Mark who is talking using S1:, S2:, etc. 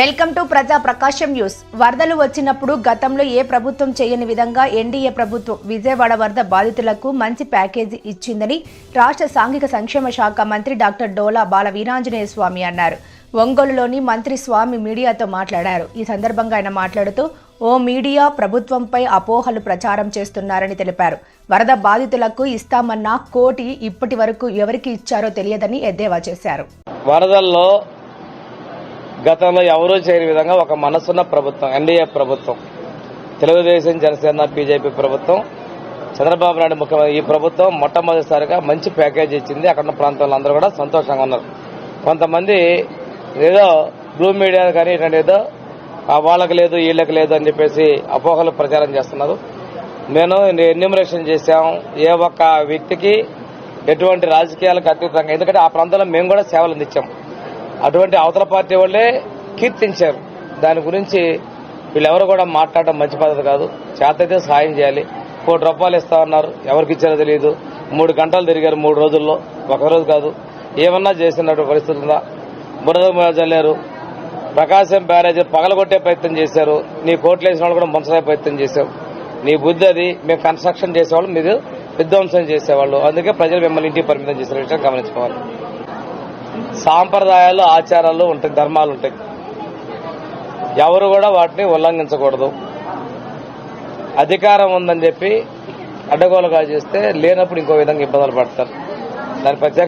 S1: Welcome to ప్రజా ప్రకాశం news. వరదలు వచ్చినప్పుడు గతంలో ఏ ప్రభుత్వం చేయని విధంగా ఎన్డీఏ ప్రభుత్వం విజయవాడ వరద బాధితులకు మంచి ప్యాకేజీ ఇచ్చిందని రాష్ట్ర సాంఘిక సంక్షేమ శాఖ మంత్రి డాక్టర్ డోలా బాల వీరాంజనేయ స్వామి అన్నారు. ఒంగోలులోని మంత్రి స్వామి మీడియాతో మాట్లాడారు. ఈ సందర్భంగా ఆయన మాట్లాడుతూ ఓ మీడియా ప్రభుత్వంపై అపోహలు ప్రచారం చేస్తున్నారని తెలిపారు. వరద బాధితులకు ఇస్తామన్న కోటి ఇప్పటి వరకు ఎవరికి ఇచ్చారో తెలియదని ఎద్దేవా చేశారు.
S2: వరదల్లో గతంలో ఎవరూ చేయని విధంగా ఒక మనసున్న ప్రభుత్వం ఎన్డీఏ ప్రభుత్వం తెలుగుదేశం జనసేన బీజేపీ ప్రభుత్వం చంద్రబాబు నాయుడు ముఖ్యమంత్రి ఈ ప్రభుత్వం మొట్టమొదటిసారిగా మంచి ప్యాకేజ్ ఇచ్చింది. అక్కడ ఉన్న ప్రాంతంలో అందరూ కూడా సంతోషంగా ఉన్నారు. కొంతమంది ఏదో బ్లూ మీడియా కానీ ఇటువంటి ఏదో వాళ్ళకి లేదు వీళ్ళకి లేదు అని చెప్పేసి అపోహలు ప్రచారం చేస్తున్నారు. నేను ఎన్యూమరేషన్ చేశాం ఏ ఒక్క వ్యక్తికి ఎటువంటి రాజకీయాలకు అతీతంగా ఎందుకంటే ఆ ప్రాంతంలో మేము కూడా సేవలు అందించాము అటువంటి అవతల పార్టీ వాళ్ళే కీర్తించారు. దాని గురించి వీళ్ళెవరు కూడా మాట్లాడడం మంచి పద్ధతి కాదు. చేతైతే సాయం చేయాలి. కోటి రూపాయలు ఇస్తామన్నారు ఎవరికి ఇచ్చారో తెలియదు. మూడు గంటలు తిరిగారు మూడు రోజుల్లో. ఒకరోజు కాదు. ఏమన్నా చేసినట్టు పరిస్థితి ఉందా? బురద లేరు. ప్రకాశం బ్యారేజ్ పగలగొట్టే ప్రయత్నం చేశారు. నీ కోట్లు వేసిన వాళ్ళు కూడా ముంచలే ప్రయత్నం చేశాం నీ బుద్ధి అది. మేము కన్స్ట్రక్షన్ చేసేవాళ్ళు మీరు విధ్వంసం చేసేవాళ్ళు. అందుకే ప్రజలు మిమ్మల్ని ఇంటికి పరిమితం చేసిన విషయం గమనించుకోవాలి. సాంప్రదాయాలు ఆచారాలు ఉంటాయి ధర్మాలు ఉంటాయి. ఎవరు కూడా వాటిని ఉల్లంఘించకూడదు. అధికారం ఉందని చెప్పి అడ్డగోలుగా చేస్తే లేనప్పుడు ఇంకో విధంగా ఇబ్బందులు పడతారు. దాని ప్రత్యేక